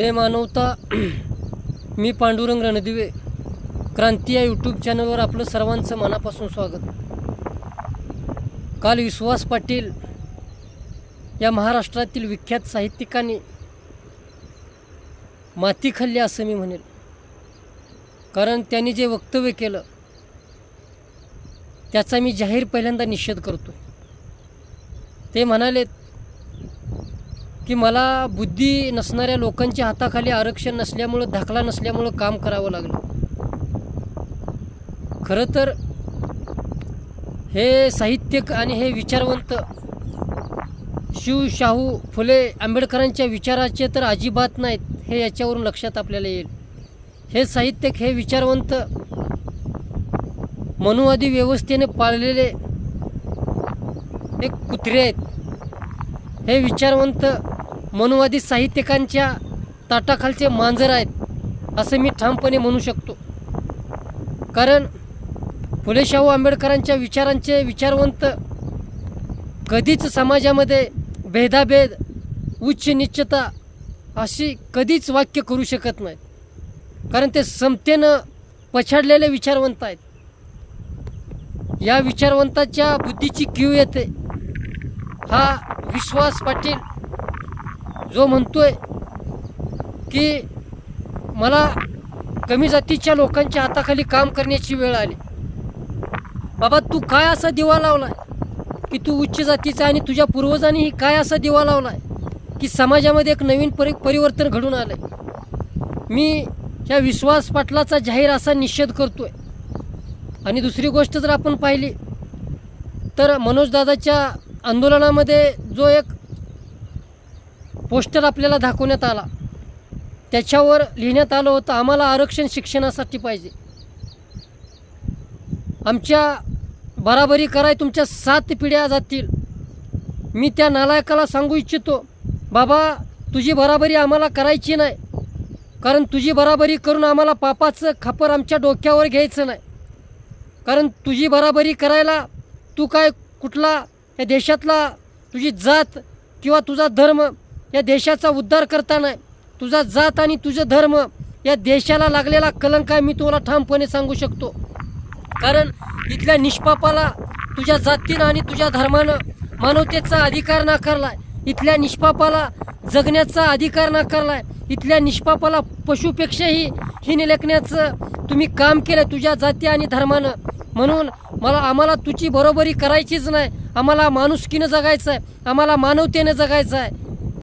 जय मानवता. मी पांडुरंग रणदिवे क्रांती या यूट्यूब चॅनलवर आपलं सर्वांचं मनापासून स्वागत. काल विश्वास पाटील या महाराष्ट्रातील विख्यात साहित्यिकांनी माती खाल्ली असं मी म्हणेल. कारण त्यांनी जे वक्तव्य केलं त्याचा मी जाहीर पहिल्यांदा निषेध करतो ते म्हणाले की मला बुद्धी नसणाऱ्या लोकांच्या हाताखाली आरक्षण नसल्यामुळं दाखला नसल्यामुळं काम करावं लागलं. खरं तर हे साहित्यिक आणि हे विचारवंत शिव शाहू फुले आंबेडकरांच्या विचाराचे तर अजिबात नाहीत हे याच्यावरून लक्षात आपल्याला येईल. हे साहित्यिक हे विचारवंत मनुवादी व्यवस्थेने पाळलेले एक कुत्रे आहेत. हे विचारवंत मनुवादी साहित्यिकांच्या ताटाखालचे मांजर आहेत असं मी ठामपणे म्हणू शकतो. कारण फुले शाहू आंबेडकरांच्या विचारांचे विचारवंत कधीच समाजामध्ये भेदाभेद उच्च निश्चता अशी कधीच वाक्य करू शकत नाहीत कारण ते समतेनं पछाडलेले विचारवंत आहेत. या विचारवंताच्या बुद्धीची कीव येते. हा विश्वास पाटील जो म्हणतोय की मला कमी जातीच्या लोकांच्या हाताखाली काम करण्याची वेळ आली. बाबा तू काय असा दिवा लावलाय की तू उच्च जातीचा आणि तुझ्या पूर्वजांनीही काय असा दिवा लावलाय की समाजामध्ये एक नवीन परि परिवर्तन घडून आलंय? मी या विश्वास पाटलाचा जाहीर असा निषेध करतोय. आणि दुसरी गोष्ट जर आपण पाहिली तर मनोजदादाच्या आंदोलनामध्ये जो एक पोस्टर आपल्याला दाखवण्यात आला. त्याच्यावर लिहिण्यात आलं होतं आम्हाला आरक्षण शिक्षणासाठी पाहिजे. आमच्या बराबरी कराय तुमच्या सात पिढ्या जातील. मी त्या नालायकाला सांगू इच्छितो बाबा तुझी बराबरी आम्हाला करायची नाही. कारण तुझी बराबरी करून आम्हाला पापाचं खापर आमच्या डोक्यावर घ्यायचं नाही. कारण तुझी बराबरी करायला तू काय कुठला या देशातला तुझी जात किंवा तुझा धर्म या देशाचा उद्धार करताना तुझा जात आणि तुझं धर्म या देशाला लागलेला कलंक आहे मी तुम्हाला ठामपणे सांगू शकतो. कारण इथल्या निष्पापाला तुझ्या जातीनं आणि तुझ्या धर्मानं मानवतेचा अधिकार नाकारलाय. इथल्या निष्पापाला जगण्याचा अधिकार नाकारलाय. इथल्या निष्पापाला पशुपेक्षाही हिने लेखण्याचं तुम्ही काम केलं तुझ्या जाती आणि धर्मानं. म्हणून मला आम्हाला तुझी बरोबरी करायचीच नाही. आम्हाला माणुसकीनं जगायचं आहे आम्हाला मानवतेनं जगायचं आहे